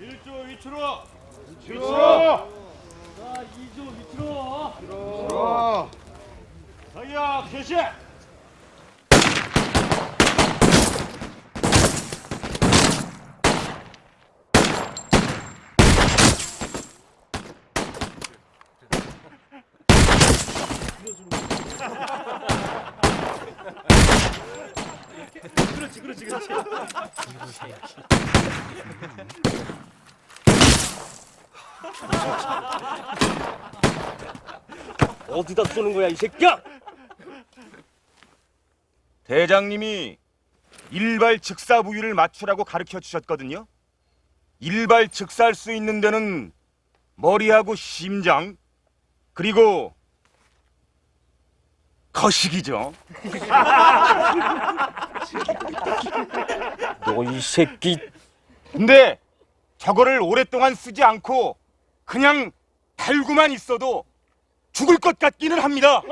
1조 위치로. 위치로. 자, 2조 위치로. 위치로. 자기야, 개시. 그렇지, 그렇지, 그렇지. 어디다 쏘는 거야 이 새끼야? 대장님이 일발 즉사 부위를 맞추라고 가르쳐 주셨거든요. 일발 즉사할 수 있는 데는 머리하고 심장 그리고 거식이죠. 너 이 새끼 근데 저거를 오랫동안 쓰지 않고 그냥 달고만 있어도 죽을 것 같기는 합니다.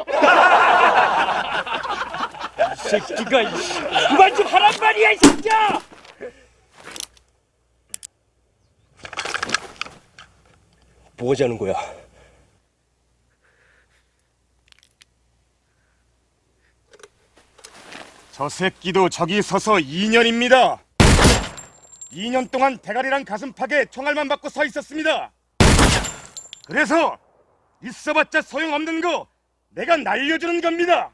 이 새끼가 이씨. 그만 좀 하란 말이야 이 새끼야! 뭐 하자는 거야? 저 새끼도 저기 서서 2년입니다. 2년 동안 대가리랑 가슴팍에 총알만 받고 서 있었습니다. 그래서 있어봤자 소용없는 거 내가 날려주는 겁니다.